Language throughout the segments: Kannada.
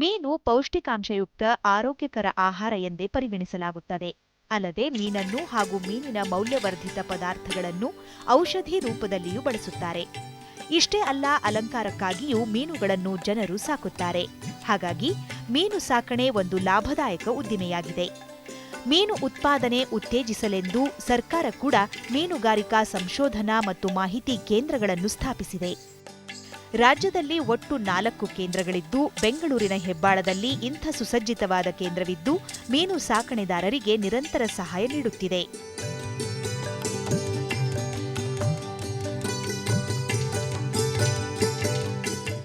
ಮೀನು ಪೌಷ್ಟಿಕಾಂಶಯುಕ್ತ, ಆರೋಗ್ಯಕರ ಆಹಾರ ಎಂದೇ ಪರಿಗಣಿಸಲಾಗುತ್ತದೆ. ಅಲ್ಲದೆ ಮೀನನ್ನು ಹಾಗೂ ಮೀನಿನ ಮೌಲ್ಯವರ್ಧಿತ ಪದಾರ್ಥಗಳನ್ನು ಔಷಧಿ ರೂಪದಲ್ಲಿಯೂ ಬಳಸುತ್ತಾರೆ. ಇಷ್ಟೇ ಅಲ್ಲ, ಅಲಂಕಾರಕ್ಕಾಗಿಯೂ ಮೀನುಗಳನ್ನು ಜನರು ಸಾಕುತ್ತಾರೆ. ಹಾಗಾಗಿ ಮೀನು ಸಾಕಣೆ ಒಂದು ಲಾಭದಾಯಕ ಉದ್ದಿಮೆಯಾಗಿದೆ. ಮೀನು ಉತ್ಪಾದನೆ ಉತ್ತೇಜಿಸಲೆಂದು ಸರ್ಕಾರ ಕೂಡ ಮೀನುಗಾರಿಕಾ ಸಂಶೋಧನಾ ಮತ್ತು ಮಾಹಿತಿ ಕೇಂದ್ರಗಳನ್ನು ಸ್ಥಾಪಿಸಿದೆ. ರಾಜ್ಯದಲ್ಲಿ ಒಟ್ಟು ನಾಲ್ಕು ಕೇಂದ್ರಗಳಿದ್ದು, ಬೆಂಗಳೂರಿನ ಹೆಬ್ಬಾಳದಲ್ಲಿ ಇಂಥ ಸುಸಜ್ಜಿತವಾದ ಕೇಂದ್ರವಿದ್ದು, ಮೀನು ಸಾಕಣೆದಾರರಿಗೆ ನಿರಂತರ ಸಹಾಯ ನೀಡುತ್ತಿದೆ.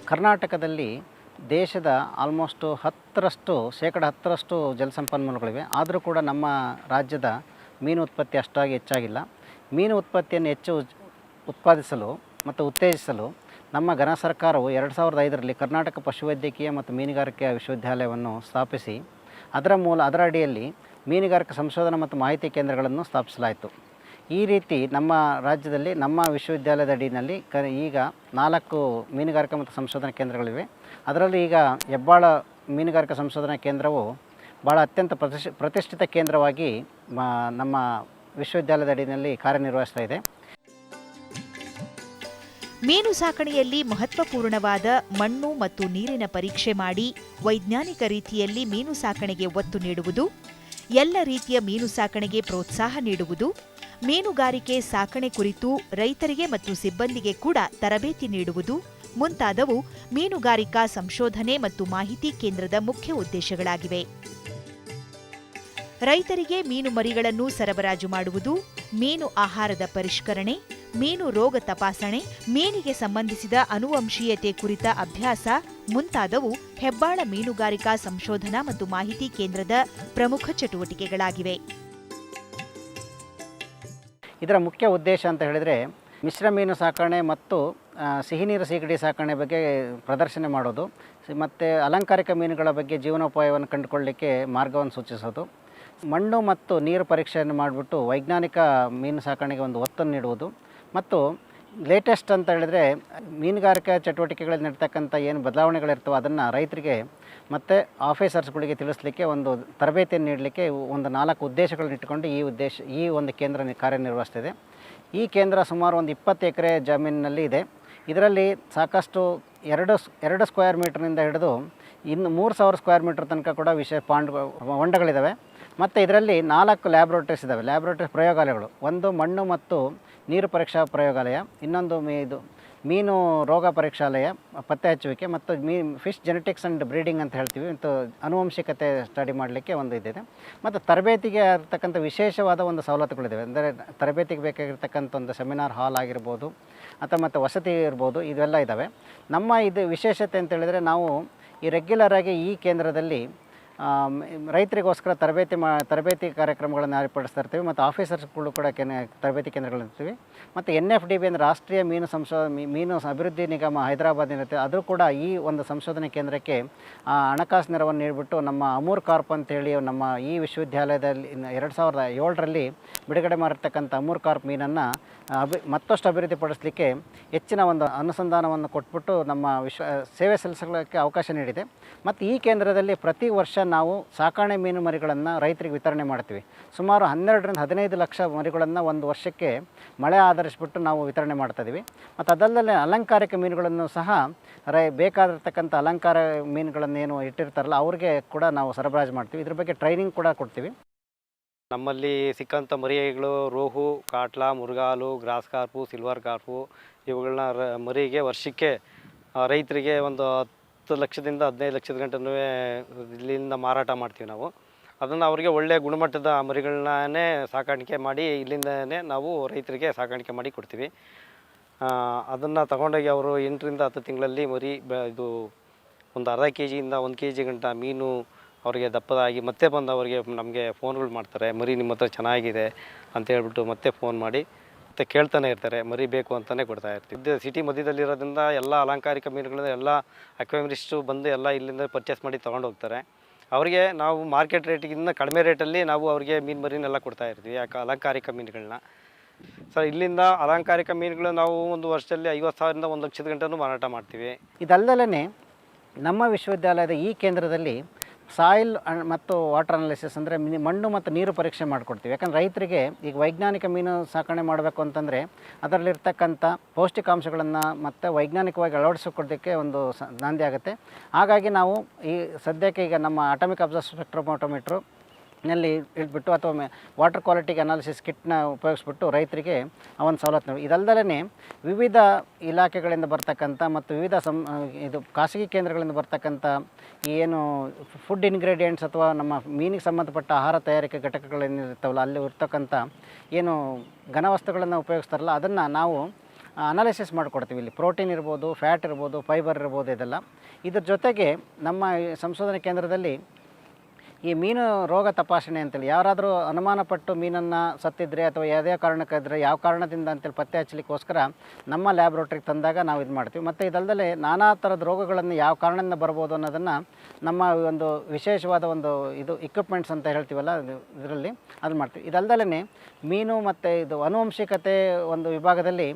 ಕರ್ನಾಟಕದಲ್ಲಿ ದೇಶದ ಆಲ್ಮೋಸ್ಟು ಹತ್ತರಷ್ಟು, ಶೇಕಡ ಹತ್ತರಷ್ಟು ಜಲಸಂಪನ್ಮೂಲಗಳಿವೆ. ಆದರೂ ಕೂಡ ನಮ್ಮ ರಾಜ್ಯದ ಮೀನು ಉತ್ಪತ್ತಿ ಅಷ್ಟಾಗಿ ಹೆಚ್ಚಾಗಿಲ್ಲ. ಮೀನು ಉತ್ಪತ್ತಿಯನ್ನು ಹೆಚ್ಚು ಉತ್ಪಾದಿಸಲು ಮತ್ತು ಉತ್ತೇಜಿಸಲು ನಮ್ಮ ಘನ ಸರ್ಕಾರವು ಎರಡು ಸಾವಿರದ ಐದರಲ್ಲಿ ಕರ್ನಾಟಕ ಪಶುವೈದ್ಯಕೀಯ ಮತ್ತು ಮೀನುಗಾರಿಕೆ ವಿಶ್ವವಿದ್ಯಾಲಯವನ್ನು ಸ್ಥಾಪಿಸಿ, ಅದರ ಮೂಲ, ಅದರ ಅಡಿಯಲ್ಲಿ ಮೀನುಗಾರಿಕೆ ಸಂಶೋಧನಾ ಮತ್ತು ಮಾಹಿತಿ ಕೇಂದ್ರಗಳನ್ನು ಸ್ಥಾಪಿಸಲಾಯಿತು. ಈ ರೀತಿ ನಮ್ಮ ರಾಜ್ಯದಲ್ಲಿ, ನಮ್ಮ ವಿಶ್ವವಿದ್ಯಾಲಯದ ಅಡಿಯಲ್ಲಿ ಕ, ಈಗ ನಾಲ್ಕು ಮೀನುಗಾರಿಕೆ ಮತ್ತು ಸಂಶೋಧನಾ ಕೇಂದ್ರಗಳಿವೆ. ಅದರಲ್ಲಿ ಈಗ ಹೆಬ್ಬಾಳ ಮೀನುಗಾರಿಕೆ ಸಂಶೋಧನಾ ಕೇಂದ್ರವು ಭಾಳ ಅತ್ಯಂತ ಪ್ರತಿಷ್ ಪ್ರತಿಷ್ಠಿತ ಕೇಂದ್ರವಾಗಿ ನಮ್ಮ ವಿಶ್ವವಿದ್ಯಾಲಯದ ಅಡಿಯಲ್ಲಿ ಕಾರ್ಯನಿರ್ವಹಿಸ್ತಾ ಇದೆ. ಮೀನು ಸಾಕಣೆಯಲ್ಲಿ ಮಹತ್ವಪೂರ್ಣವಾದ ಮಣ್ಣು ಮತ್ತು ನೀರಿನ ಪರೀಕ್ಷೆ ಮಾಡಿ ವೈಜ್ಞಾನಿಕ ರೀತಿಯಲ್ಲಿ ಮೀನು ಸಾಕಣೆಗೆ ಒತ್ತು ನೀಡುವುದು, ಎಲ್ಲ ರೀತಿಯ ಮೀನು ಸಾಕಣೆಗೆ ಪ್ರೋತ್ಸಾಹ ನೀಡುವುದು, ಮೀನುಗಾರಿಕೆ ಸಾಕಣೆ ಕುರಿತು ರೈತರಿಗೆ ಮತ್ತು ಸಿಬ್ಬಂದಿಗೆ ಕೂಡ ತರಬೇತಿ ನೀಡುವುದು ಮುಂತಾದವು ಮೀನುಗಾರಿಕಾ ಸಂಶೋಧನೆ ಮತ್ತು ಮಾಹಿತಿ ಕೇಂದ್ರದ ಮುಖ್ಯ ಉದ್ದೇಶಗಳಾಗಿವೆ. ರೈತರಿಗೆ ಮೀನು ಮರಿಗಳನ್ನು ಸರಬರಾಜು ಮಾಡುವುದು, ಮೀನು ಆಹಾರದ ಪರಿಷ್ಕರಣೆ ಮೀನು ರೋಗ ತಪಾಸಣೆ, ಮೀನಿಗೆ ಸಂಬಂಧಿಸಿದ ಅನುವಂಶೀಯತೆ ಕುರಿತ ಅಭ್ಯಾಸ, ಮುಂತಾದವು ಹೆಬ್ಬಾಳ ಮೀನುಗಾರಿಕಾ ಸಂಶೋಧನಾ ಮತ್ತು ಮಾಹಿತಿ ಕೇಂದ್ರದ ಪ್ರಮುಖ ಚಟುವಟಿಕೆಗಳಾಗಿವೆ. ಇದರ ಮುಖ್ಯ ಉದ್ದೇಶ ಅಂತ ಹೇಳಿದರೆ, ಮಿಶ್ರ ಮೀನು ಸಾಕಣೆ ಮತ್ತು ಸಿಹಿನೀರು ಸಿಹಿ ನೀರು ಸೀಗಡಿ ಸಾಕಣೆ ಬಗ್ಗೆ ಪ್ರದರ್ಶನ ಮಾಡೋದು, ಮತ್ತು ಅಲಂಕಾರಿಕ ಮೀನುಗಳ ಬಗ್ಗೆ ಜೀವನೋಪಾಯವನ್ನು ಕಂಡುಕೊಳ್ಳಲಿಕ್ಕೆ ಮಾರ್ಗವನ್ನು ಸೂಚಿಸೋದು, ಮಣ್ಣು ಮತ್ತು ನೀರು ಪರೀಕ್ಷೆಯನ್ನು ಮಾಡಿಬಿಟ್ಟು ವೈಜ್ಞಾನಿಕ ಮೀನು ಸಾಕಣೆಗೆ ಒಂದು ಒತ್ತನ್ನು ನೀಡುವುದು ಮತ್ತು ಲೇಟೆಸ್ಟ್ ಅಂತ ಹೇಳಿದರೆ, ಮೀನುಗಾರಿಕೆ ಚಟುವಟಿಕೆಗಳಲ್ಲಿ ನಡೀತಕ್ಕಂಥ ಏನು ಬದಲಾವಣೆಗಳಿರ್ತವೋ ಅದನ್ನು ರೈತರಿಗೆ ಮತ್ತು ಆಫೀಸರ್ಸ್ಗಳಿಗೆ ತಿಳಿಸ್ಲಿಕ್ಕೆ ಒಂದು ತರಬೇತಿಯನ್ನು ನೀಡಲಿಕ್ಕೆ ಒಂದು ನಾಲ್ಕು ಉದ್ದೇಶಗಳನ್ನ ಇಟ್ಟುಕೊಂಡು ಈ ಉದ್ದೇಶ, ಈ ಒಂದು ಕೇಂದ್ರ ಕಾರ್ಯನಿರ್ವಹಿಸ್ತಿದೆ. ಈ ಕೇಂದ್ರ ಸುಮಾರು ಒಂದು ಇಪ್ಪತ್ತು ಎಕರೆ ಜಮೀನಿನಲ್ಲಿ ಇದೆ. ಇದರಲ್ಲಿ ಸಾಕಷ್ಟು ಎರಡು ಎರಡು ಸ್ಕ್ವೇರ್ ಮೀಟ್ರ್ನಿಂದ ಹಿಡಿದು ಇನ್ನು ಮೂರು ಸಾವಿರ ಸ್ಕ್ವೇರ್ ಮೀಟ್ರ್ ತನಕ ಕೂಡ ವಿಷಯ ಪಾಂಡ್ ಹೊಂಡಗಳಿದ್ದಾವೆ ಮತ್ತು ಇದರಲ್ಲಿ ನಾಲ್ಕು ಲ್ಯಾಬ್ರೋಟರೀಸ್ ಇದ್ದಾವೆ ಲ್ಯಾಬ್ರೋಟರಿ ಪ್ರಯೋಗಾಲಯಗಳು. ಒಂದು ಮಣ್ಣು ಮತ್ತು ನೀರು ಪರೀಕ್ಷಾ ಪ್ರಯೋಗಾಲಯ, ಇನ್ನೊಂದು ಮೀ ಇದು ಮೀನು ರೋಗ ಪರೀಕ್ಷಾಲಯ, ಪತ್ತೆ ಹಚ್ಚುವಿಕೆ ಮತ್ತು ಮೀ ಫಿಶ್ ಜೆನೆಟಿಕ್ಸ್ ಆ್ಯಂಡ್ ಬ್ರೀಡಿಂಗ್ ಅಂತ ಹೇಳ್ತೀವಿ. ಮತ್ತು ಆನುವಂಶಿಕತೆ ಸ್ಟಡಿ ಮಾಡಲಿಕ್ಕೆ ಒಂದು ಇದಿದೆ. ಮತ್ತು ತರಬೇತಿಗೆ ಇರ್ತಕ್ಕಂಥ ವಿಶೇಷವಾದ ಒಂದು ಸವಲತ್ತುಗಳಿದ್ದಾವೆ ಅಂದರೆ ತರಬೇತಿಗೆ ಬೇಕಾಗಿರ್ತಕ್ಕಂಥ ಒಂದು ಸೆಮಿನಾರ್ ಹಾಲ್ ಆಗಿರ್ಬೋದು, ಅಥವಾ ಮತ್ತು ವಸತಿ ಇರ್ಬೋದು ಇದೆಲ್ಲ ಇದ್ದಾವೆ ನಮ್ಮ ಇದು ವಿಶೇಷತೆ ಅಂತೇಳಿದರೆ ನಾವು ಈ ರೆಗ್ಯುಲರ್ ಆಗಿ ಈ ಕೇಂದ್ರದಲ್ಲಿ ರೈತರಿಗೋಸ್ಕರ ತರಬೇತಿ ಮಾ, ತರಬೇತಿ ಕಾರ್ಯಕ್ರಮಗಳನ್ನು ಏರ್ಪಡಿಸ್ತಾ ಇರ್ತೀವಿ ಮತ್ತು ಆಫೀಸರ್ಸ್ಗಳು ಕೂಡ ಕೆನೆ, ತರಬೇತಿ ಕೇಂದ್ರಗಳು ಇರ್ತೀವಿ. ಮತ್ತು ಎನ್ ಎಫ್ ಡಿ ಬಿ ಅಂದರೆ ರಾಷ್ಟ್ರೀಯ ಮೀನು ಸಂಶೋ ಮೀನು ಅಭಿವೃದ್ಧಿ ನಿಗಮ ಹೈದರಾಬಾದ್ ಇರುತ್ತೆ. ಅದು ಕೂಡ ಈ ಒಂದು ಸಂಶೋಧನೆ ಕೇಂದ್ರಕ್ಕೆ ಹಣಕಾಸು ನೆರವನ್ನು ನೀಡಿಬಿಟ್ಟು ನಮ್ಮ ಅಮೂರ್ ಕಾರ್ಪ್ ಅಂತೇಳಿ ನಮ್ಮ ಈ ವಿಶ್ವವಿದ್ಯಾಲಯದಲ್ಲಿ ಎರಡು ಸಾವಿರದ ಏಳರಲ್ಲಿ ಬಿಡುಗಡೆ ಮಾಡಿರ್ತಕ್ಕಂಥ ಅಮೂರ್ ಕಾರ್ಪ್ ಮೀನನ್ನು ಅಭಿ, ಮತ್ತಷ್ಟು ಅಭಿವೃದ್ಧಿಪಡಿಸಲಿಕ್ಕೆ ಹೆಚ್ಚಿನ ಒಂದು ಅನುಸಂಧಾನವನ್ನು ಕೊಟ್ಬಿಟ್ಟು ನಮ್ಮ ವಿಶ್ವ, ಸೇವೆ ಸಲ್ಲಿಸಲಿಕ್ಕೆ ಅವಕಾಶ ನೀಡಿದೆ. ಮತ್ತು ಈ ಕೇಂದ್ರದಲ್ಲಿ ಪ್ರತಿ ವರ್ಷ ನಾವು ಸಾಕಾಣೆ ಮೀನು ಮರಿಗಳನ್ನು ರೈತರಿಗೆ ವಿತರಣೆ ಮಾಡ್ತೀವಿ. ಸುಮಾರು ಹನ್ನೆರಡರಿಂದ ಹದಿನೈದು ಲಕ್ಷ ಮರಿಗಳನ್ನು ಒಂದು ವರ್ಷಕ್ಕೆ ಮಳೆ ಆಧರಿಸಿಬಿಟ್ಟು ನಾವು ವಿತರಣೆ ಮಾಡ್ತಾ ಇದ್ದೀವಿ ಮತ್ತು ಅದಲ್ಲದೆ ಅಲಂಕಾರಿಕ ಮೀನುಗಳನ್ನು ಸಹ ರೈ ಬೇಕಾಗಿರ್ತಕ್ಕಂಥ ಅಲಂಕಾರ ಮೀನುಗಳನ್ನೇನು ಇಟ್ಟಿರ್ತಾರಲ್ಲ, ಅವ್ರಿಗೆ ಕೂಡ ನಾವು ಸರಬರಾಜು ಮಾಡ್ತೀವಿ. ಇದ್ರ ಬಗ್ಗೆ ಟ್ರೈನಿಂಗ್ ಕೂಡ ಕೊಡ್ತೀವಿ. ನಮ್ಮಲ್ಲಿ ಸಿಕ್ಕಂಥ ಮರಿಗಳು rohu, catla, ಮುರುಗಾಲು, grass carp, silver carp, ಇವುಗಳನ್ನ ರ ಮರಿಗೆ ವರ್ಷಕ್ಕೆ ರೈತರಿಗೆ ಒಂದು ಹತ್ತು ಲಕ್ಷದಿಂದ ಹದಿನೈದು ಲಕ್ಷದ ಗಂಟನೂ ಇಲ್ಲಿಂದ ಮಾರಾಟ ಮಾಡ್ತೀವಿ ನಾವು. ಅದನ್ನು ಅವರಿಗೆ ಒಳ್ಳೆಯ ಗುಣಮಟ್ಟದ ಮರಿಗಳನ್ನೇ ಸಾಕಾಣಿಕೆ ಮಾಡಿ ಇಲ್ಲಿಂದನೇ ನಾವು ರೈತರಿಗೆ ಸಾಕಾಣಿಕೆ ಮಾಡಿ ಕೊಡ್ತೀವಿ. ಅದನ್ನು ತಗೊಂಡೋಗಿ ಅವರು ಎಂಟರಿಂದ ಹತ್ತು ತಿಂಗಳಲ್ಲಿ ಮರಿ ಬ, ಇದು ಒಂದು ಅರ್ಧ ಕೆ ಜಿಯಿಂದ ಒಂದು ಕೆ ಜಿ ಗಂಟ ಮೀನು ಅವರಿಗೆ ದಪ್ಪದಾಗಿ ಮತ್ತೆ ಬಂದು ಅವರಿಗೆ ನಮಗೆ ಫೋನ್ಗಳು ಮಾಡ್ತಾರೆ, ಮರಿ ನಿಮ್ಮ ಹತ್ರ ಚೆನ್ನಾಗಿದೆ ಅಂತ ಹೇಳ್ಬಿಟ್ಟು ಮತ್ತೆ ಫೋನ್ ಮಾಡಿ ಮತ್ತೆ ಕೇಳ್ತಾನೆ ಇರ್ತಾರೆ ಮರಿ ಬೇಕು ಅಂತಲೇ ಕೊಡ್ತಾ ಇರ್ತೀವಿ. ಸಿಟಿ ಮಧ್ಯದಲ್ಲಿರೋದ್ರಿಂದ ಎಲ್ಲ ಅಲಂಕಾರಿಕ ಮೀನುಗಳನ್ನ ಎಲ್ಲ ಅಕ್ವೇಮರಿಸ್ಟು ಬಂದು ಎಲ್ಲ ಇಲ್ಲಿಂದ ಪರ್ಚೇಸ್ ಮಾಡಿ ತೊಗೊಂಡು ಹೋಗ್ತಾರೆ. ಅವರಿಗೆ ನಾವು ಮಾರ್ಕೆಟ್ ರೇಟಿಗಿಂತ ಕಡಿಮೆ ರೇಟಲ್ಲಿ ನಾವು ಅವರಿಗೆ ಮೀನು ಮರಿನೆಲ್ಲ ಕೊಡ್ತಾ ಇರ್ತೀವಿ, ಯಾಕೆ ಅಲಂಕಾರಿಕ ಮೀನುಗಳನ್ನ. ಸರ್ ಇಲ್ಲಿಂದ ಅಲಂಕಾರಿಕ ಮೀನುಗಳು ನಾವು ಒಂದು ವರ್ಷದಲ್ಲಿ ಐವತ್ತು ಸಾವಿರದಿಂದ ಒಂದು ಲಕ್ಷದ ಗಂಟೆನೂ ಮಾರಾಟ ಮಾಡ್ತೀವಿ. ಇದಲ್ಲದೇ ನಮ್ಮ ವಿಶ್ವವಿದ್ಯಾಲಯದ ಈ ಕೇಂದ್ರದಲ್ಲಿ ಸಾಯಿಲ್ ಮತ್ತು ವಾಟರ್ ಅನಾಲಿಸಿಸ್ ಅಂದರೆ ಮಣ್ಣು ಮತ್ತು ನೀರು ಪರೀಕ್ಷೆ ಮಾಡಿಕೊಡ್ತೀವಿ. ಯಾಕಂದ್ರೆ ರೈತರಿಗೆ ಈಗ ವೈಜ್ಞಾನಿಕ ಮೀನು ಸಾಕಣೆ ಮಾಡಬೇಕು ಅಂತಂದರೆ ಅದರಲ್ಲಿರ್ತಕ್ಕಂಥ ಪೌಷ್ಟಿಕಾಂಶಗಳನ್ನು ಮತ್ತು ವೈಜ್ಞಾನಿಕವಾಗಿ ಅಳವಡಿಸಿಕೊಡೋದಕ್ಕೆ ಒಂದು ಸ ಆಗುತ್ತೆ. ಹಾಗಾಗಿ ನಾವು ಈ ಸದ್ಯಕ್ಕೆ ಈಗ ನಮ್ಮ ಅಟಮಿಕ್ ಅಬ್ಸರ್ವ್ ಸ್ಪೆಕ್ಟ್ರೋಮೋಟೋಮೀಟ್ರು ನಲ್ಲಿ ಇಟ್ಬಿಟ್ಟು ಅಥವಾ ವಾಟರ್ ಕ್ವಾಲಿಟಿಗೆ ಅನಾಲಿಸಿಸ್ ಕಿಟ್ನ ಉಪಯೋಗಿಸ್ಬಿಟ್ಟು ರೈತರಿಗೆ ಆ ಒಂದು ಸವಲತ್ತು ನೀಡಿ- ವಿವಿಧ ಇಲಾಖೆಗಳಿಂದ ಬರ್ತಕ್ಕಂಥ ಮತ್ತು ವಿವಿಧ ಸಂ ಇದು ಖಾಸಗಿ ಕೇಂದ್ರಗಳಿಂದ ಬರ್ತಕ್ಕಂಥ ಏನು ಫುಡ್ ಇಂಗ್ರೀಡಿಯೆಂಟ್ಸ್ ಅಥವಾ ನಮ್ಮ ಮೀನಿಗೆ ಸಂಬಂಧಪಟ್ಟ ಆಹಾರ ತಯಾರಿಕೆ ಘಟಕಗಳೇನಿರ್ತಾವಲ್ಲ ಅಲ್ಲಿ ಇರ್ತಕ್ಕಂಥ ಏನು ಘನವಸ್ತುಗಳನ್ನು ಉಪಯೋಗಿಸ್ತಾರಲ್ಲ, ಅದನ್ನು ನಾವು ಅನಾಲಿಸಿಸ್ ಮಾಡಿಕೊಡ್ತೀವಿ. ಇಲ್ಲಿ ಪ್ರೋಟೀನ್ ಇರ್ಬೋದು ಫ್ಯಾಟ್ ಇರ್ಬೋದು ಫೈಬರ್ ಇರ್ಬೋದು, ಇದೆಲ್ಲ. ಇದ್ರ ಜೊತೆಗೆ ನಮ್ಮ ಸಂಶೋಧನಾ ಕೇಂದ್ರದಲ್ಲಿ ಈ ಮೀನು ರೋಗ ತಪಾಸಣೆ ಅಂತೇಳಿ, ಯಾರಾದರೂ ಅನುಮಾನಪಟ್ಟು ಮೀನನ್ನು ಸತ್ತಿದ್ರೆ ಅಥವಾ ಯಾವುದೇ ಕಾರಣಕ್ಕಿದ್ರೆ ಯಾವ ಕಾರಣದಿಂದ ಅಂತೇಳಿ ಪತ್ತೆ ಹಚ್ಚಲಿಕ್ಕೋಸ್ಕರ ನಮ್ಮ ಲ್ಯಾಬ್ರೋಟ್ರಿಗೆ ತಂದಾಗ ನಾವು ಇದು ಮಾಡ್ತೀವಿ. ಮತ್ತು ಇದಲ್ಲದೆ ನಾನಾ ಥರದ ರೋಗಗಳನ್ನು ಯಾವ ಕಾರಣದಿಂದ ಬರ್ಬೋದು ಅನ್ನೋದನ್ನು ನಮ್ಮ ಒಂದು ವಿಶೇಷವಾದ ಒಂದು ಇದು ಇಕ್ವಿಪ್ಮೆಂಟ್ಸ್ ಅಂತ ಹೇಳ್ತೀವಲ್ಲ ಇದರಲ್ಲಿ ಅದು ಮಾಡ್ತೀವಿ. ಇದಲ್ದಲೇ ಮೀನು ಮತ್ತು ಇದು ಅನುವಂಶಿಕತೆ ಒಂದು ವಿಭಾಗದಲ್ಲಿ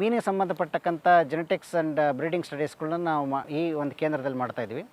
ಮೀನಿಗೆ ಸಂಬಂಧಪಟ್ಟಕ್ಕಂಥ ಜೆನೆಟಿಕ್ಸ್ ಆ್ಯಂಡ್ ಬ್ರೀಡಿಂಗ್ ಸ್ಟಡೀಸ್ಗಳನ್ನ ನಾವು ಈ ಒಂದು ಕೇಂದ್ರದಲ್ಲಿ ಮಾಡ್ತಾಯಿದ್ವಿ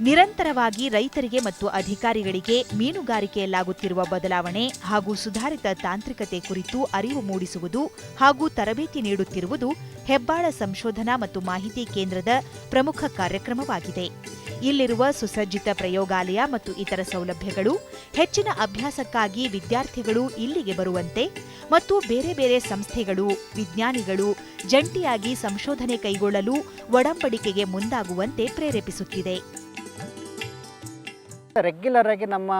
ನಿರಂತರವಾಗಿ ರೈತರಿಗೆ ಮತ್ತು ಅಧಿಕಾರಿಗಳಿಗೆ ಮೀನುಗಾರಿಕೆಯಲ್ಲಾಗುತ್ತಿರುವ ಬದಲಾವಣೆ ಹಾಗೂ ಸುಧಾರಿತ ತಾಂತ್ರಿಕತೆ ಕುರಿತು ಅರಿವು ಮೂಡಿಸುವುದು ಹಾಗೂ ತರಬೇತಿ ನೀಡುತ್ತಿರುವುದು ಹೆಬ್ಬಾಳ ಸಂಶೋಧನಾ ಮತ್ತು ಮಾಹಿತಿ ಕೇಂದ್ರದ ಪ್ರಮುಖ ಕಾರ್ಯಕ್ರಮವಾಗಿದೆ. ಇಲ್ಲಿರುವ ಸುಸಜ್ಜಿತ ಪ್ರಯೋಗಾಲಯ ಮತ್ತು ಇತರ ಸೌಲಭ್ಯಗಳು, ಹೆಚ್ಚಿನ ಅಭ್ಯಾಸಕ್ಕಾಗಿ ವಿದ್ಯಾರ್ಥಿಗಳು ಇಲ್ಲಿಗೆ ಬರುವಂತೆ ಮತ್ತು ಬೇರೆ ಬೇರೆ ಸಂಸ್ಥೆಗಳು, ವಿಜ್ಞಾನಿಗಳು ಜಂಟಿಯಾಗಿ ಸಂಶೋಧನೆ ಕೈಗೊಳ್ಳಲು ಒಡಂಬಡಿಕೆಗೆ ಮುಂದಾಗುವಂತೆ ಪ್ರೇರೇಪಿಸುತ್ತಿದೆ. ರೆಗ್ಯುಲರ್ ಆಗಿ ನಮ್ಮ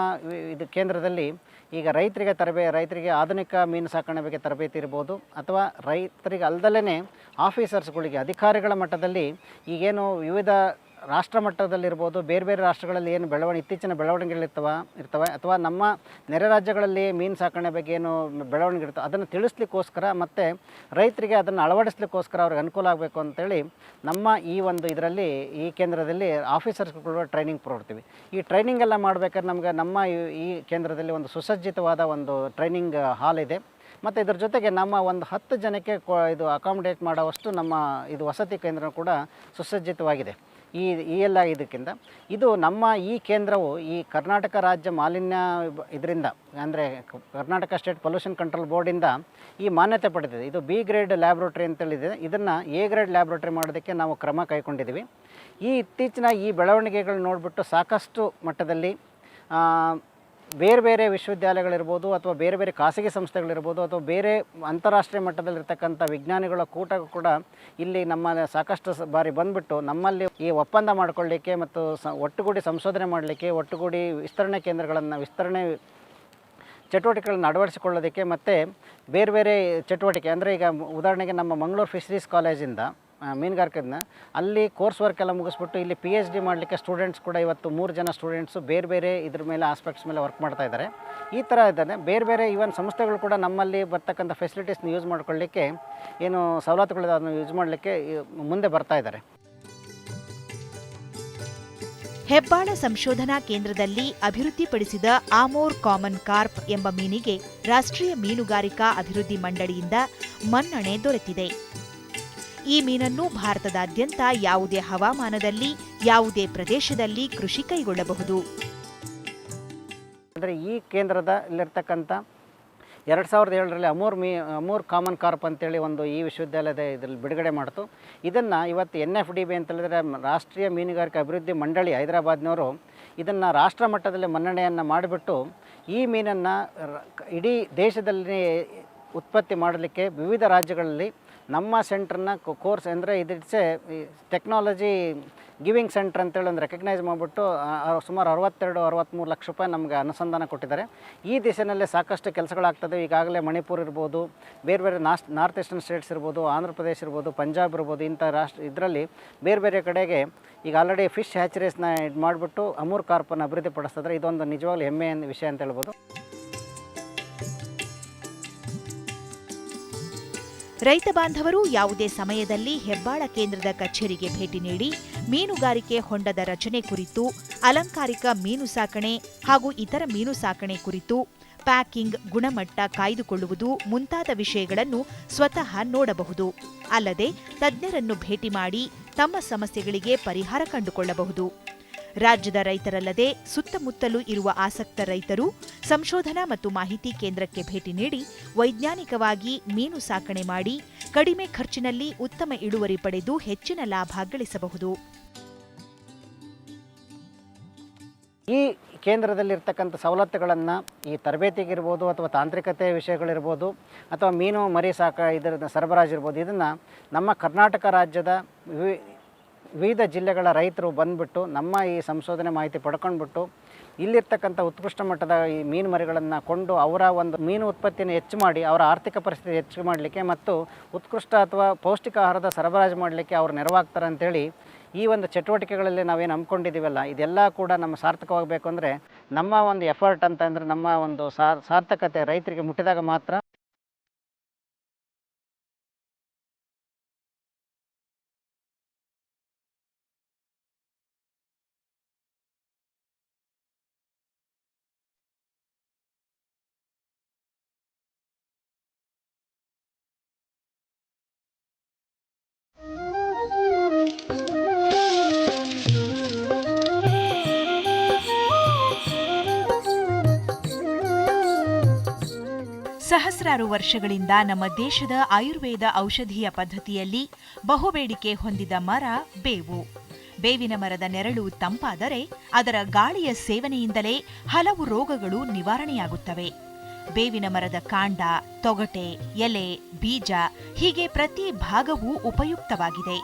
ಇದು ಕೇಂದ್ರದಲ್ಲಿ ಈಗ ರೈತರಿಗೆ ತರಬೇ, ರೈತರಿಗೆ ಆಧುನಿಕ ಮೀನು ಸಾಕಣೆ ಬಗ್ಗೆ ತರಬೇತಿ ಇರ್ಬೋದು ಅಥವಾ ರೈತರಿಗೆ ಅಲ್ದಲೇ ಆಫೀಸರ್ಸ್ಗಳಿಗೆ ಅಧಿಕಾರಿಗಳ ಮಟ್ಟದಲ್ಲಿ ಈಗೇನು ವಿವಿಧ ರಾಷ್ಟ್ರ ಮಟ್ಟದಲ್ಲಿರ್ಬೋದು, ಬೇರೆ ಬೇರೆ ರಾಷ್ಟ್ರಗಳಲ್ಲಿ ಏನು ಬೆಳವಣಿಗೆ, ಇತ್ತೀಚಿನ ಬೆಳವಣಿಗೆಗಳಿರ್ತವೆ ಇರ್ತವೆ ಅಥವಾ ನಮ್ಮ ನೆರೆ ರಾಜ್ಯಗಳಲ್ಲಿ ಮೀನು ಸಾಕಣೆ ಬಗ್ಗೆ ಏನು ಬೆಳವಣಿಗೆ ಇರ್ತವೆ, ಅದನ್ನು ತಿಳಿಸ್ಲಿಕ್ಕೋಸ್ಕರ ಮತ್ತು ರೈತರಿಗೆ ಅದನ್ನು ಅಳವಡಿಸ್ಲಿಕ್ಕೋಸ್ಕರ ಅವ್ರಿಗೆ ಅನುಕೂಲ ಆಗಬೇಕು ಅಂತೇಳಿ ನಮ್ಮ ಈ ಒಂದು ಇದರಲ್ಲಿ, ಈ ಕೇಂದ್ರದಲ್ಲಿ ಆಫೀಸರ್ಸ್ಗಳು ಟ್ರೈನಿಂಗ್ ಕೊಡ್ತೀವಿ. ಈ ಟ್ರೈನಿಂಗ್ ಎಲ್ಲ ಮಾಡಬೇಕಾದ್ರೆ ನಮಗೆ ನಮ್ಮ ಈ- ಕೇಂದ್ರದಲ್ಲಿ ಒಂದು ಸುಸಜ್ಜಿತವಾದ ಒಂದು ಟ್ರೈನಿಂಗ್ ಹಾಲ್ ಇದೆ. ಮತ್ತು ಇದ್ರ ಜೊತೆಗೆ ನಮ್ಮ ಒಂದು ಹತ್ತು ಜನಕ್ಕೆ ಇದು ಅಕಾಮಿಡೇಟ್ ಮಾಡೋವಷ್ಟು ನಮ್ಮ ಇದು ವಸತಿ ಕೇಂದ್ರ ಕೂಡ ಸುಸಜ್ಜಿತವಾಗಿದೆ. ಈ ಈ ಎಲ್ಲ ಇದಕ್ಕಿಂತ ಇದು ನಮ್ಮ ಈ ಕೇಂದ್ರವು ಈ ಕರ್ನಾಟಕ ರಾಜ್ಯ ಮಾಲಿನ್ಯ ಇದರಿಂದ, ಅಂದರೆ ಕರ್ನಾಟಕ ಸ್ಟೇಟ್ ಪೊಲ್ಯೂಷನ್ ಕಂಟ್ರೋಲ್ ಬೋರ್ಡಿಂದ ಈ ಮಾನ್ಯತೆ ಪಡೆದಿದೆ. ಇದು ಬಿ ಗ್ರೇಡ್ ಲ್ಯಾಬ್ರೋಟ್ರಿ ಅಂತೇಳಿದೆ. ಇದನ್ನು ಎ ಗ್ರೇಡ್ ಲ್ಯಾಬ್ರೋಟ್ರಿ ಮಾಡೋದಕ್ಕೆ ನಾವು ಕ್ರಮ ಕೈಗೊಂಡಿದ್ದೀವಿ. ಈ ಇತ್ತೀಚಿನ ಈ ಬೆಳವಣಿಗೆಗಳು ನೋಡಿಬಿಟ್ಟು ಸಾಕಷ್ಟು ಮಟ್ಟದಲ್ಲಿ ಬೇರೆ ಬೇರೆ ವಿಶ್ವವಿದ್ಯಾಲಯಗಳಿರ್ಬೋದು ಅಥವಾ ಬೇರೆ ಬೇರೆ ಖಾಸಗಿ ಸಂಸ್ಥೆಗಳಿರ್ಬೋದು ಅಥವಾ ಬೇರೆ ಅಂತಾರಾಷ್ಟ್ರೀಯ ಮಟ್ಟದಲ್ಲಿರ್ತಕ್ಕಂಥ ವಿಜ್ಞಾನಿಗಳ ಕೂಟ ಕೂಡ ಇಲ್ಲಿ ನಮ್ಮ ಸಾಕಷ್ಟು ಬಾರಿ ಬಂದುಬಿಟ್ಟು ನಮ್ಮಲ್ಲಿ ಈ ಒಪ್ಪಂದ ಮಾಡಿಕೊಳ್ಳಿಕ್ಕೆ ಮತ್ತು ಸ ಒಟ್ಟುಗೂಡಿ ಸಂಶೋಧನೆ ಮಾಡಲಿಕ್ಕೆ, ಒಟ್ಟುಗೂಡಿ ವಿಸ್ತರಣೆ ಕೇಂದ್ರಗಳನ್ನು, ವಿಸ್ತರಣೆ ಚಟುವಟಿಕೆಗಳನ್ನು ಅಳವಡಿಸಿಕೊಳ್ಳೋದಕ್ಕೆ ಮತ್ತು ಬೇರೆ ಬೇರೆ ಚಟುವಟಿಕೆ, ಅಂದರೆ ಈಗ ಉದಾಹರಣೆಗೆ ನಮ್ಮ ಮಂಗಳೂರು ಫಿಶರೀಸ್ ಕಾಲೇಜಿಂದ ಆ, ಮೀನುಗಾರಿಕೆನ ಅಲ್ಲಿ ಕೋರ್ಸ್ ವರ್ಕ್ ಎಲ್ಲ ಮುಗಿಸ್ಬಿಟ್ಟು ಇಲ್ಲಿ ಪಿ ಎಚ್ ಡಿ ಮಾಡಲಿಕ್ಕೆ ಸ್ಟೂಡೆಂಟ್ಸ್ ಕೂಡ ಇವತ್ತು ಮೂರು ಜನ ಸ್ಟೂಡೆಂಟ್ಸು ಬೇರೆ ಬೇರೆ ಇದ್ರ ಮೇಲೆ ಆಸ್ಪೆಕ್ಟ್ಸ್ ಮೇಲೆ ವರ್ಕ್ ಮಾಡ್ತಾ ಇದ್ದಾರೆ. ಈ ಥರ ಇದ್ದಾನೆ. ಬೇರೆ ಬೇರೆ ಈವನ್ ಸಂಸ್ಥೆಗಳು ಕೂಡ ನಮ್ಮಲ್ಲಿ ಬರ್ತಕ್ಕಂಥ ಫೆಸಿಲಿಟೀಸ್ನ ಯೂಸ್ ಮಾಡ್ಕೊಳ್ಳಿಕ್ಕೆ ಏನು ಸವಲತ್ತುಗಳು ಅದನ್ನು ಯೂಸ್ ಮಾಡಲಿಕ್ಕೆ ಮುಂದೆ ಬರ್ತಾ ಇದ್ದಾರೆ. ಹೆಬ್ಬಾಳ ಸಂಶೋಧನಾ ಕೇಂದ್ರದಲ್ಲಿ ಅಭಿವೃದ್ಧಿಪಡಿಸಿದ ಆಮೋರ್ ಕಾಮನ್ ಕಾರ್ಪ್ ಎಂಬ ಮೀನಿಗೆ ರಾಷ್ಟ್ರೀಯ ಮೀನುಗಾರಿಕಾ ಅಭಿವೃದ್ಧಿ ಮಂಡಳಿಯಿಂದ ಮನ್ನಣೆ ದೊರೆತಿದೆ. ಈ ಮೀನನ್ನು ಭಾರತದಾದ್ಯಂತ ಯಾವುದೇ ಹವಾಮಾನದಲ್ಲಿ, ಯಾವುದೇ ಪ್ರದೇಶದಲ್ಲಿ ಕೃಷಿ ಕೈಗೊಳ್ಳಬಹುದು. ಅಂದರೆ ಈ ಕೇಂದ್ರದಲ್ಲಿರ್ತಕ್ಕಂಥ ಎರಡು ಸಾವಿರದ ಏಳರಲ್ಲಿ ಅಮೂರ್ ಮೀ, ಅಮೂರ್ ಕಾಮನ್ ಕಾರ್ಪ್ ಅಂತೇಳಿ ಒಂದು ಈ ವಿಶ್ವವಿದ್ಯಾಲಯದ ಇದರಲ್ಲಿ ಬಿಡುಗಡೆ ಮಾಡಿತು. ಇದನ್ನು ಇವತ್ತು ಎನ್ ಎಫ್ ಡಿ ಬಿ ಅಂತ ಹೇಳಿದ್ರೆ ರಾಷ್ಟ್ರೀಯ ಮೀನುಗಾರಿಕೆ ಅಭಿವೃದ್ಧಿ ಮಂಡಳಿ ಹೈದರಾಬಾದ್ನವರು ಇದನ್ನು ರಾಷ್ಟ್ರ ಮಟ್ಟದಲ್ಲಿ ಮನ್ನಣೆಯನ್ನು ಮಾಡಿಬಿಟ್ಟು ಈ ಮೀನನ್ನು ಇಡೀ ದೇಶದಲ್ಲಿ ಉತ್ಪತ್ತಿ ಮಾಡಲಿಕ್ಕೆ ವಿವಿಧ ರಾಜ್ಯಗಳಲ್ಲಿ ನಮ್ಮ ಸೆಂಟ್ರನ್ನ ಕೋರ್ಸ್ ಅಂದರೆ ಇದಿಟ್ಸೆ ಟೆಕ್ನಾಲಜಿ ಗಿವಿಂಗ್ ಸೆಂಟ್ರ್ ಅಂತೇಳಿ ಒಂದು ರೆಕಗ್ನೈಸ್ ಮಾಡಿಬಿಟ್ಟು ಸುಮಾರು ಅರವತ್ತೆರಡು ಅರವತ್ತ್ಮೂರು ಲಕ್ಷ ರೂಪಾಯಿ ನಮಗೆ ಅನುಸಂಧಾನ ಕೊಟ್ಟಿದ್ದಾರೆ. ಈ ದಿಶೆಯಲ್ಲಿ ಸಾಕಷ್ಟು ಕೆಲಸಗಳಾಗ್ತದೆ. ಈಗಾಗಲೇ ಮಣಿಪುರ್ ಇರ್ಬೋದು, ಬೇರೆ ಬೇರೆ ನಾಸ್ಟ್ ನಾರ್ತ್ ಈಸ್ಟರ್ನ್ ಸ್ಟೇಟ್ಸ್ ಇರ್ಬೋದು, ಆಂಧ್ರ ಪ್ರದೇಶ ಇರ್ಬೋದು, ಪಂಜಾಬ್ ಇರ್ಬೋದು, ಇಂಥ ರಾಷ್ಟ್ರ, ಇದರಲ್ಲಿ ಬೇರೆ ಬೇರೆ ಕಡೆಗೆ ಈಗ ಆಲ್ರೆಡಿ ಫಿಶ್ ಹ್ಯಾಚರೀಸ್ನ ಇದು ಮಾಡಿಬಿಟ್ಟು ಅಮೂರ್ ಕಾರ್ಪನ್ನು ಅಭಿವೃದ್ಧಿಪಡಿಸ್ತಿದ್ರೆ ಇದೊಂದು ನಿಜವಾಗ್ಲೂ ಹೆಮ್ಮೆಯ ವಿಷಯ ಅಂತ ಹೇಳ್ಬೋದು. ರೈತ ಬಾಂಧವರು ಯಾವುದೇ ಸಮಯದಲ್ಲಿ ಹೆಬ್ಬಾಳ ಕೇಂದ್ರದ ಕಚೇರಿಗೆ ಭೇಟಿ ನೀಡಿ ಮೀನುಗಾರಿಕೆ ಹೊಂಡದ ರಚನೆ ಕುರಿತು, ಅಲಂಕಾರಿಕ ಮೀನು ಸಾಕಣೆ ಹಾಗೂ ಇತರ ಮೀನು ಸಾಕಣೆ ಕುರಿತು, ಪ್ಯಾಕಿಂಗ್, ಗುಣಮಟ್ಟ ಕಾಯ್ದುಕೊಳ್ಳುವುದು ಮುಂತಾದ ವಿಷಯಗಳನ್ನು ಸ್ವತಃ ನೋಡಬಹುದು. ಅಲ್ಲದೆ, ತಜ್ಞರನ್ನು ಭೇಟಿ ಮಾಡಿ ತಮ್ಮ ಸಮಸ್ಯೆಗಳಿಗೆ ಪರಿಹಾರ ಕಂಡುಕೊಳ್ಳಬಹುದು. ರಾಜ್ಯದ ರೈತರಲ್ಲದೆ ಸುತ್ತಮುತ್ತಲೂ ಇರುವ ಆಸಕ್ತ ರೈತರು ಸಂಶೋಧನಾ ಮತ್ತು ಮಾಹಿತಿ ಕೇಂದ್ರಕ್ಕೆ ಭೇಟಿ ನೀಡಿ ವೈಜ್ಞಾನಿಕವಾಗಿ ಮೀನು ಸಾಕಣೆ ಮಾಡಿ ಕಡಿಮೆ ಖರ್ಚಿನಲ್ಲಿ ಉತ್ತಮ ಇಳುವರಿ ಪಡೆದು ಹೆಚ್ಚಿನ ಲಾಭ ಗಳಿಸಬಹುದು. ಈ ಕೇಂದ್ರದಲ್ಲಿರ್ತಕ್ಕಂಥ ಸವಲತ್ತುಗಳನ್ನು ಈ ತರಬೇತಿಗಿರ್ಬೋದು ಅಥವಾ ತಾಂತ್ರಿಕತೆ ವಿಷಯಗಳಿರ್ಬೋದು ಅಥವಾ ಮೀನು ಮರಿ ಸಾಕ ಇದರ ಸರಬರಾಜಿರ್ಬೋದು ಇದನ್ನು ನಮ್ಮ ಕರ್ನಾಟಕ ರಾಜ್ಯದ ವಿವಿಧ ಜಿಲ್ಲೆಗಳ ರೈತರು ಬಂದುಬಿಟ್ಟು ನಮ್ಮ ಈ ಸಂಶೋಧನೆ ಮಾಹಿತಿ ಪಡ್ಕೊಂಡ್ಬಿಟ್ಟು ಇಲ್ಲಿರ್ತಕ್ಕಂಥ ಉತ್ಕೃಷ್ಟ ಮಟ್ಟದ ಈ ಮೀನು ಮರಿಗಳನ್ನು ಕೊಂಡು ಅವರ ಒಂದು ಮೀನು ಉತ್ಪತ್ತಿಯನ್ನು ಹೆಚ್ಚು ಮಾಡಿ, ಅವರ ಆರ್ಥಿಕ ಪರಿಸ್ಥಿತಿ ಹೆಚ್ಚು ಮಾಡಲಿಕ್ಕೆ ಮತ್ತು ಉತ್ಕೃಷ್ಟ ಅಥವಾ ಪೌಷ್ಟಿಕ ಆಹಾರದ ಸರಬರಾಜು ಮಾಡಲಿಕ್ಕೆ ಅವರು ನೆರವಾಗ್ತಾರೆ ಅಂತೇಳಿ ಈ ಒಂದು ಚಟುವಟಿಕೆಗಳಲ್ಲಿ ನಾವೇನು ಹಮ್ಮಿಕೊಂಡಿದ್ದೀವಲ್ಲ, ಇದೆಲ್ಲ ಕೂಡ ನಮ್ಮ ಸಾರ್ಥಕವಾಗಬೇಕು ಅಂದರೆ ನಮ್ಮ ಒಂದು ಎಫರ್ಟ್ ಅಂತ ಅಂದರೆ ನಮ್ಮ ಒಂದು ಸಾರ್ಥಕತೆ ರೈತರಿಗೆ ಮುಟ್ಟಿದಾಗ ಮಾತ್ರ ಸಹಸ್ರಾರು ವರ್ಷಗಳಿಂದ ನಮ್ಮ ದೇಶದ ಆಯುರ್ವೇದ ಔಷಧೀಯ ಪದ್ಧತಿಯಲ್ಲಿ ಬಹುಬೇಡಿಕೆ ಹೊಂದಿದ ಮರ ಬೇವು. ಬೇವಿನ ಮರದ ನೆರಳು ತಂಪಾದರೆ ಅದರ ಗಾಳಿಯ ಸೇವನೆಯಿಂದಲೇ ಹಲವು ರೋಗಗಳು ನಿವಾರಣೆಯಾಗುತ್ತವೆ. ಬೇವಿನ ಮರದ ಕಾಂಡ, ತೊಗಟೆ, ಎಲೆ, ಬೀಜ ಹೀಗೆ ಪ್ರತಿ ಭಾಗವೂ ಉಪಯುಕ್ತವಾಗಿದೆ.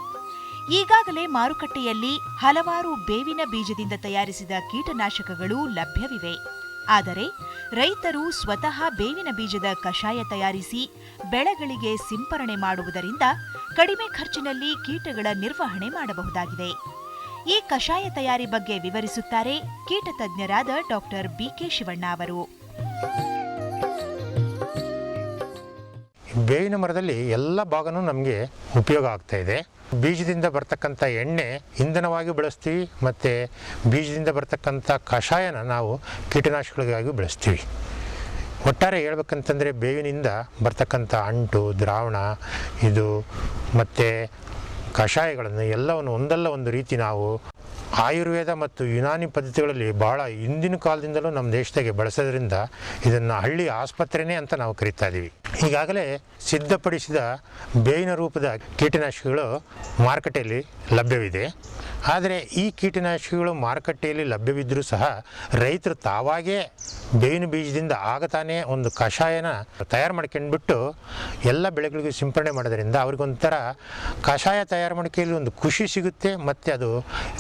ಈಗಾಗಲೇ ಮಾರುಕಟ್ಟೆಯಲ್ಲಿ ಹಲವಾರು ಬೇವಿನ ಬೀಜದಿಂದ ತಯಾರಿಸಿದ ಕೀಟನಾಶಕಗಳು ಲಭ್ಯವಿವೆ. ಆದರೆ ರೈತರು ಸ್ವತಃ ಬೇವಿನ ಬೀಜದ ಕಷಾಯ ತಯಾರಿಸಿ ಬೆಳೆಗಳಿಗೆ ಸಿಂಪರಣೆ ಮಾಡುವುದರಿಂದ ಕಡಿಮೆ ಖರ್ಚಿನಲ್ಲಿ ಕೀಟಗಳ ನಿರ್ವಹಣೆ ಮಾಡಬಹುದಾಗಿದೆ. ಈ ಕಷಾಯ ತಯಾರಿ ಬಗ್ಗೆ ವಿವರಿಸುತ್ತಾರೆ ಕೀಟ ತಜ್ಞರಾದ ಡಾಕ್ಟರ್ ಬಿಕೆ ಶಿವಣ್ಣ ಅವರು. ಬೇವಿನ ಮರದಲ್ಲಿ ಎಲ್ಲ ಭಾಗನೂ ನಮಗೆ ಉಪಯೋಗ ಆಗ್ತಾ ಇದೆ. ಬೀಜದಿಂದ ಬರ್ತಕ್ಕಂಥ ಎಣ್ಣೆ ಇಂಧನವಾಗಿ ಬಳಸ್ತೀವಿ, ಮತ್ತು ಬೀಜದಿಂದ ಬರ್ತಕ್ಕಂಥ ಕಷಾಯನ ನಾವು ಕೀಟನಾಶಕಗಳಿಗಾಗಿ ಬಳಸ್ತೀವಿ. ಒಟ್ಟಾರೆ ಹೇಳ್ಬೇಕಂತಂದರೆ ಬೇವಿನಿಂದ ಬರ್ತಕ್ಕಂಥ ಅಂಟು, ದ್ರಾವಣ, ಇದು ಮತ್ತು ಕಷಾಯಗಳನ್ನು ಎಲ್ಲವನ್ನು ಒಂದಲ್ಲ ಒಂದು ರೀತಿ ನಾವು ಆಯುರ್ವೇದ ಮತ್ತು ಯುನಾನಿ ಪದ್ಧತಿಗಳಲ್ಲಿ ಭಾಳ ಹಿಂದಿನ ಕಾಲದಿಂದಲೂ ನಮ್ಮ ದೇಶದಾಗೆ ಬಳಸೋದ್ರಿಂದ ಇದನ್ನು ಹಳ್ಳಿ ಆಸ್ಪತ್ರೆನೇ ಅಂತ ನಾವು ಕರಿತಾ ಇದ್ದೀವಿ ಈಗಾಗಲೇ ಸಿದ್ಧಪಡಿಸಿದ ಬೇವಿನ ರೂಪದ ಕೀಟನಾಶಕಗಳು ಮಾರುಕಟ್ಟೆಯಲ್ಲಿ ಲಭ್ಯವಿದೆ. ಆದರೆ ಈ ಕೀಟನಾಶಕಗಳು ಮಾರುಕಟ್ಟೆಯಲ್ಲಿ ಲಭ್ಯವಿದ್ದರೂ ಸಹ ರೈತರು ತಾವಾಗೇ ಬೇವಿನ ಬೀಜದಿಂದ ಆಗತಾನೆ ಒಂದು ಕಷಾಯನ ತಯಾರು ಮಾಡ್ಕೊಂಡ್ಬಿಟ್ಟು ಎಲ್ಲ ಬೆಳೆಗಳಿಗೂ ಸಿಂಪರಣೆ ಮಾಡೋದ್ರಿಂದ ಅವ್ರಿಗೊಂಥರ ಕಷಾಯ ತಯಾರು ಮಾಡಿಕೆಯಲ್ಲಿ ಒಂದು ಖುಷಿ ಸಿಗುತ್ತೆ, ಮತ್ತು ಅದು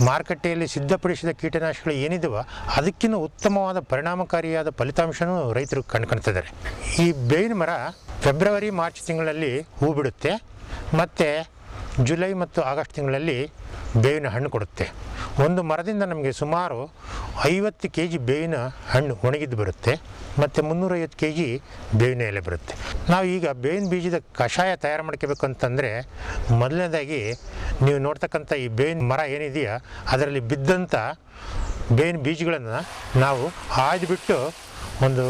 ಮಾರುಕಟ್ಟೆಯಲ್ಲಿ ಸಿದ್ಧಪಡಿಸಿದ ಕೀಟನಾಶಕಗಳು ಏನಿದವೋ ಅದಕ್ಕಿಂತ ಉತ್ತಮವಾದ ಪರಿಣಾಮಕಾರಿಯಾದ ಫಲಿತಾಂಶನೂ ರೈತರು ಕಂಡುಕೊಳ್ತಿದ್ದಾರೆ ಈ ಬೇವಿನ ಮರ ಫೆಬ್ರವರಿ, ಮಾರ್ಚ್ ತಿಂಗಳಲ್ಲಿ ಹೂ ಬಿಡುತ್ತೆ ಮತ್ತು ಜುಲೈ ಮತ್ತು ಆಗಸ್ಟ್ ತಿಂಗಳಲ್ಲಿ ಬೇವಿನ ಹಣ್ಣು ಕೊಡುತ್ತೆ. ಒಂದು ಮರದಿಂದ ನಮಗೆ ಸುಮಾರು ಐವತ್ತು ಕೆ ಜಿ ಬೇವಿನ ಹಣ್ಣು ಒಣಗಿದ್ದು ಬರುತ್ತೆ. ಮತ್ತು ಮುನ್ನೂರೈವತ್ತು ಕೆ ಜಿ ಬೇವಿನ ಎಲೆ ಬರುತ್ತೆ. ನಾವು ಈಗ ಬೇವಿನ ಬೀಜದ ಕಷಾಯ ತಯಾರು ಮಾಡ್ಕೋಬೇಕು ಅಂತಂದರೆ ಮೊದಲನೇದಾಗಿ ನೀವು ನೋಡ್ತಕ್ಕಂಥ ಈ ಬೇವಿನ ಮರ ಏನಿದೆಯಾ ಅದರಲ್ಲಿ ಬಿದ್ದಂಥ ಬೇವಿನ ಬೀಜಗಳನ್ನು ನಾವು ಆಯ್ದುಬಿಟ್ಟು ಒಂದು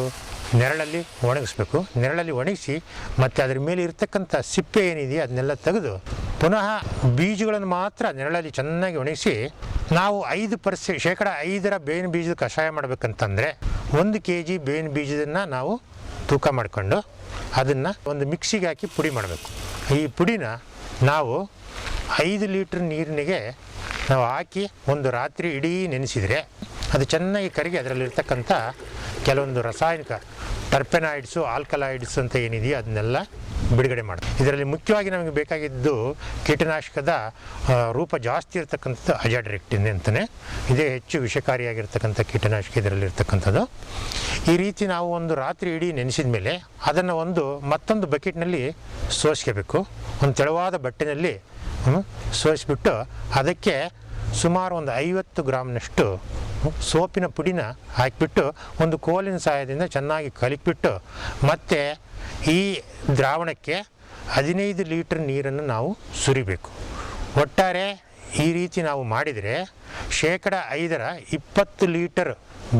ನೆರಳಲ್ಲಿ ಒಣಗಿಸ್ಬೇಕು. ನೆರಳಲ್ಲಿ ಒಣಗಿಸಿ ಮತ್ತು ಅದ್ರ ಮೇಲೆ ಇರ್ತಕ್ಕಂಥ ಸಿಪ್ಪೆ ಏನಿದೆಯೋ ಅದನ್ನೆಲ್ಲ ತೆಗೆದು ಪುನಃ ಬೀಜಗಳನ್ನು ಮಾತ್ರ ನೆರಳಲ್ಲಿ ಚೆನ್ನಾಗಿ ಒಣಗಿಸಿ ನಾವು ಐದು ಪರ್ಸೆ ಶೇಕಡ ಐದರ ಬೇವಿನ ಬೀಜದ ಕಷಾಯ ಮಾಡಬೇಕಂತಂದರೆ ಒಂದು ಕೆ ಜಿ ಬೇವಿನ ಬೀಜದನ್ನು ನಾವು ತೂಕ ಮಾಡಿಕೊಂಡು ಅದನ್ನು ಒಂದು ಮಿಕ್ಸಿಗೆ ಹಾಕಿ ಪುಡಿ ಮಾಡಬೇಕು. ಈ ಪುಡಿನ ನಾವು ಐದು ಲೀಟ್ರ್ ನೀರಿನಿಗೆ ನಾವು ಹಾಕಿ ಒಂದು ರಾತ್ರಿ ಇಡೀ ನೆನೆಸಿದರೆ ಅದು ಚೆನ್ನಾಗಿ ಕರಗಿ ಅದರಲ್ಲಿರ್ತಕ್ಕಂಥ ಕೆಲವೊಂದು ರಾಸಾಯನಿಕ ಟರ್ಪೆನಾಯ್ಡ್ಸು ಆಲ್ಕಲಾಯ್ಡ್ಸ್ ಅಂತ ಏನಿದೆಯೋ ಅದನ್ನೆಲ್ಲ ಬಿಡುಗಡೆ ಮಾಡ್ತೀವಿ ಇದರಲ್ಲಿ ಮುಖ್ಯವಾಗಿ ನಮಗೆ ಬೇಕಾಗಿದ್ದು ಕೀಟನಾಶಕದ ರೂಪ ಜಾಸ್ತಿ ಇರತಕ್ಕಂಥದ್ದು ಅಜಾಡ್ರೆಕ್ಟಿನ್ ಅಂತಲೇ ಇದೇ ಹೆಚ್ಚು ವಿಷಕಾರಿಯಾಗಿರ್ತಕ್ಕಂಥ ಕೀಟನಾಶಕ ಇದರಲ್ಲಿರ್ತಕ್ಕಂಥದ್ದು. ಈ ರೀತಿ ನಾವು ಒಂದು ರಾತ್ರಿ ಇಡೀ ನೆನೆಸಿದ ಮೇಲೆ ಅದನ್ನು ಒಂದು ಮತ್ತೊಂದು ಬಕೆಟ್ನಲ್ಲಿ ಸೋಸ್ಕೋಬೇಕು. ಒಂದು ತೆಳುವಾದ ಬಟ್ಟೆನಲ್ಲಿ ಸೋಸಿಬಿಟ್ಟು ಅದಕ್ಕೆ ಸುಮಾರು ಒಂದು ಐವತ್ತು ಗ್ರಾಮ್ನಷ್ಟು ಸೋಪಿನ ಪುಡಿನ ಹಾಕಿಬಿಟ್ಟು ಒಂದು ಕೋಲಿನ ಸಹಾಯದಿಂದ ಚೆನ್ನಾಗಿ ಕಲಿಕ್ಬಿಟ್ಟು ಮತ್ತು ಈ ದ್ರಾವಣಕ್ಕೆ ಹದಿನೈದು ಲೀಟ್ರ್ ನೀರನ್ನು ನಾವು ಸುರಿಬೇಕು. ಒಟ್ಟಾರೆ ಈ ರೀತಿ ನಾವು ಮಾಡಿದರೆ ಶೇಕಡ ಐದರ ಇಪ್ಪತ್ತು ಲೀಟರ್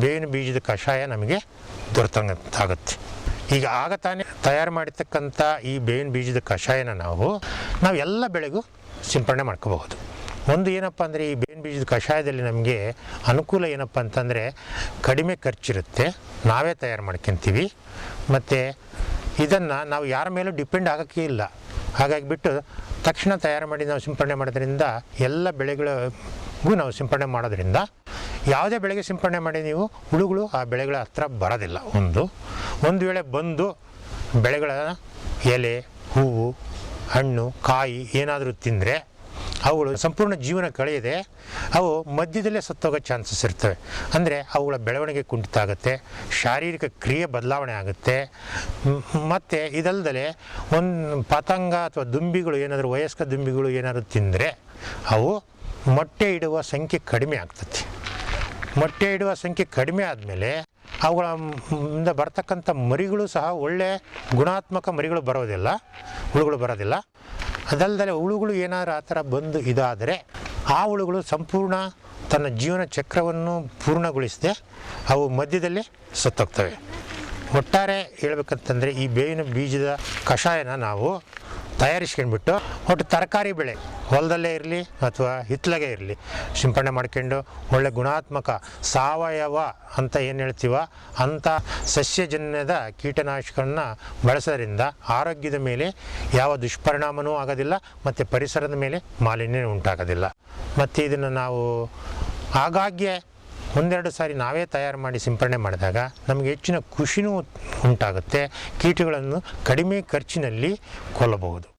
ಬೇವಿನ ಬೀಜದ ಕಷಾಯ ನಮಗೆ ದೊರೆತಂತಾಗುತ್ತೆ. ಈಗ ಆಗ ತಾನೇ ತಯಾರು ಮಾಡಿರ್ತಕ್ಕಂಥ ಈ ಬೇವಿನ ಬೀಜದ ಕಷಾಯನ ನಾವು ನಾವು ಎಲ್ಲ ಬೆಳೆಗೂ ಸಿಂಪಡಣೆ ಮಾಡ್ಕೋಬಹುದು. ಒಂದು ಏನಪ್ಪ ಅಂದರೆ ಈ ಬೇನ್ ಬೀಜದ ಕಷಾಯದಲ್ಲಿ ನಮಗೆ ಅನುಕೂಲ ಏನಪ್ಪ ಅಂತಂದರೆ ಕಡಿಮೆ ಖರ್ಚಿರುತ್ತೆ. ನಾವೇ ತಯಾರು ಮಾಡ್ಕೊತೀವಿ. ಮತ್ತು ಇದನ್ನು ನಾವು ಯಾರ ಮೇಲೂ ಡಿಪೆಂಡ್ ಆಗೋಕ್ಕೆ ಇಲ್ಲ. ಹಾಗಾಗಿ ಬಿಟ್ಟು ತಕ್ಷಣ ತಯಾರು ಮಾಡಿ ನಾವು ಸಿಂಪಡಣೆ ಮಾಡೋದ್ರಿಂದ ಎಲ್ಲ ಬೆಳೆಗಳಿಗೂ ನಾವು ಸಿಂಪಡಣೆ ಮಾಡೋದ್ರಿಂದ ಯಾವುದೇ ಬೆಳೆಗೆ ಸಿಂಪಡಣೆ ಮಾಡಿ ನೀವು ಹುಳುಗಳು ಆ ಬೆಳೆಗಳ ಹತ್ರ ಬರೋದಿಲ್ಲ. ಒಂದು ಒಂದು ವೇಳೆ ಬಂದು ಬೆಳೆಗಳ ಎಲೆ, ಹೂವು, ಹಣ್ಣು, ಕಾಯಿ ಏನಾದರೂ ತಿಂದರೆ ಅವುಗಳು ಸಂಪೂರ್ಣ ಜೀವನ ಕಳೆಯದೆ ಅವು ಮಧ್ಯದಲ್ಲೇ ಸತ್ತೋಗೋ ಚಾನ್ಸಸ್ ಇರ್ತವೆ. ಅಂದರೆ ಅವುಗಳ ಬೆಳವಣಿಗೆ ಕುಂಠಿತ ಆಗುತ್ತೆ ಶಾರೀರಿಕ ಕ್ರಿಯೆ ಬದಲಾವಣೆ ಆಗುತ್ತೆ. ಮತ್ತು ಇದಲ್ಲದೆ ಒಂದು ಪತಂಗ ಅಥವಾ ದುಂಬಿಗಳು ಏನಾದರೂ, ವಯಸ್ಕ ದುಂಬಿಗಳು ಏನಾದರೂ ತಿಂದರೆ ಅವು ಮೊಟ್ಟೆ ಇಡುವ ಸಂಖ್ಯೆ ಕಡಿಮೆ ಆಗ್ತದೆ. ಮೊಟ್ಟೆ ಇಡುವ ಸಂಖ್ಯೆ ಕಡಿಮೆ ಆದಮೇಲೆ ಅವುಗಳ ಇಂದ ಬರ್ತಕ್ಕಂಥ ಮರಿಗಳು ಸಹ ಒಳ್ಳೆ ಗುಣಾತ್ಮಕ ಮರಿಗಳು ಬರೋದಿಲ್ಲ, ಹುಳುಗಳು ಬರೋದಿಲ್ಲ. ಅದಲ್ಲದೆ ಹುಳುಗಳು ಏನಾದ್ರು ಆ ಥರ ಬಂದು ಇದಾದರೆ ಆ ಹುಳುಗಳು ಸಂಪೂರ್ಣ ತನ್ನ ಜೀವನ ಚಕ್ರವನ್ನು ಪೂರ್ಣಗೊಳಿಸದೆ ಅವು ಮಧ್ಯದಲ್ಲಿ ಸತ್ತೋಗ್ತವೆ. ಒಟ್ಟಾರೆ ಹೇಳ್ಬೇಕಂತಂದರೆ ಈ ಬೇವಿನ ಬೀಜದ ಕಷಾಯನ ನಾವು ತಯಾರಿಸ್ಕೊಂಡ್ಬಿಟ್ಟು ಒಟ್ಟು ತರಕಾರಿ ಬೆಳೆ, ಹೊಲದಲ್ಲೇ ಇರಲಿ ಅಥವಾ ಹಿತ್ತಲಾಗೆ ಇರಲಿ, ಸಿಂಪಡಣೆ ಮಾಡ್ಕೊಂಡು ಒಳ್ಳೆ ಗುಣಾತ್ಮಕ ಸಾವಯವ ಅಂತ ಏನು ಹೇಳ್ತೀವ? ಅಂಥ ಸಸ್ಯಜನ್ಯದ ಕೀಟನಾಶಕಗಳನ್ನ ಬಳಸೋದ್ರಿಂದ ಆರೋಗ್ಯದ ಮೇಲೆ ಯಾವ ದುಷ್ಪರಿಣಾಮನೂ ಆಗೋದಿಲ್ಲ ಮತ್ತು ಪರಿಸರದ ಮೇಲೆ ಮಾಲಿನ್ಯ ಉಂಟಾಗೋದಿಲ್ಲ. ಮತ್ತು ಇದನ್ನು ನಾವು ಆಗಾಗ್ಗೆ ಒಂದೆರಡು ಸಾರಿ ನಾವೇ ತಯಾರು ಮಾಡಿ ಸಿಂಪರಣೆ ಮಾಡಿದಾಗ ನಮಗೆ ಹೆಚ್ಚಿನ ಖುಷಿನೂ ಉಂಟಾಗುತ್ತೆ. ಕೀಟಗಳನ್ನು ಕಡಿಮೆ ಖರ್ಚಿನಲ್ಲಿ ಕೊಲ್ಲಬಹುದು.